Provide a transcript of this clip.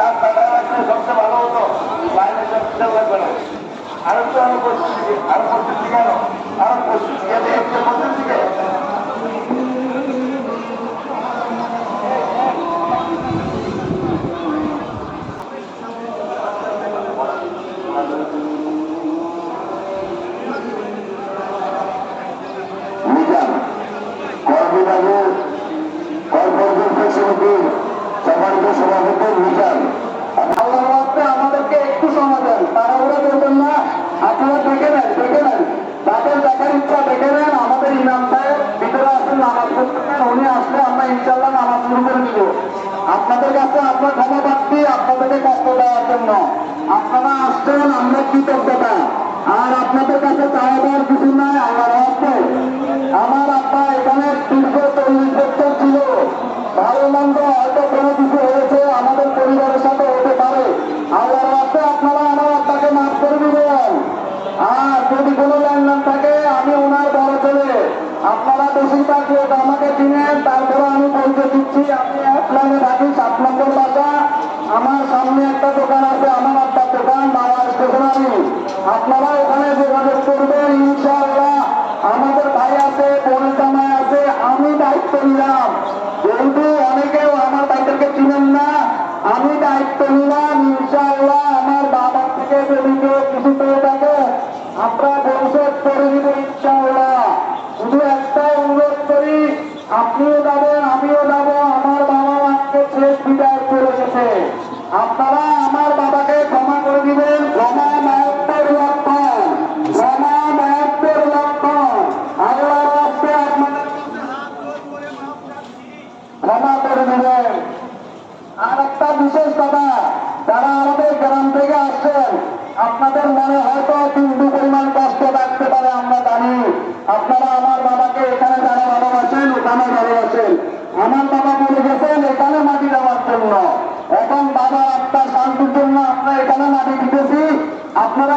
আর কি সামনে আনো তাইলে এই রাত কাটা রাখলে সবচেয়ে ভালো হতো, বাইরে সব চিন্তা লাগবে না আর একটু আরও পশ্চিম আরও দিকে? আনো আরও পশ্চিম দিকে একটু আপনাদের কাছে আপনার ক্ষমা পাচ্ছি আপনাদেরকে কষ্ট দেওয়ার জন্য। আপনারা আসছেন আমরা কৃতজ্ঞতা। আপনারা আমাকে দিনে তারপরে আমি পৌঁছে দিচ্ছি। আমি থাকি সাত নম্বর বাসা। আমার সামনে একটা দোকান আছে, আমার একটা দোকান বাবা স্টেশনারি। আপনারা ওখানে যোগাযোগ করবেন, ইনশাআল্লাহ। আমাদের ভাই আছে পরিচালনায় আছে, আমি দায়িত্ব নিলাম। যেহেতু ক্ষমা করে দিবেন আর একটা বিশেষ কথা, যারা আমাদের গ্রাম থেকে আসছেন, আপনাদের মনে হয়তো কিন্তু পরিমাণ কষ্ট থাকতে পারে, আমরা জানি। আপনারা আমার বাবাকে এখানে যারা ভালোবাসেন ওখানে ভালোবাসেন আমার বাবা বলে গেছেন, এখানে মাটি দেওয়ার জন্য। এখন বাবা, আপনার শান্তির জন্য আমরা এখানে মাটি দিতেছি। আপনারা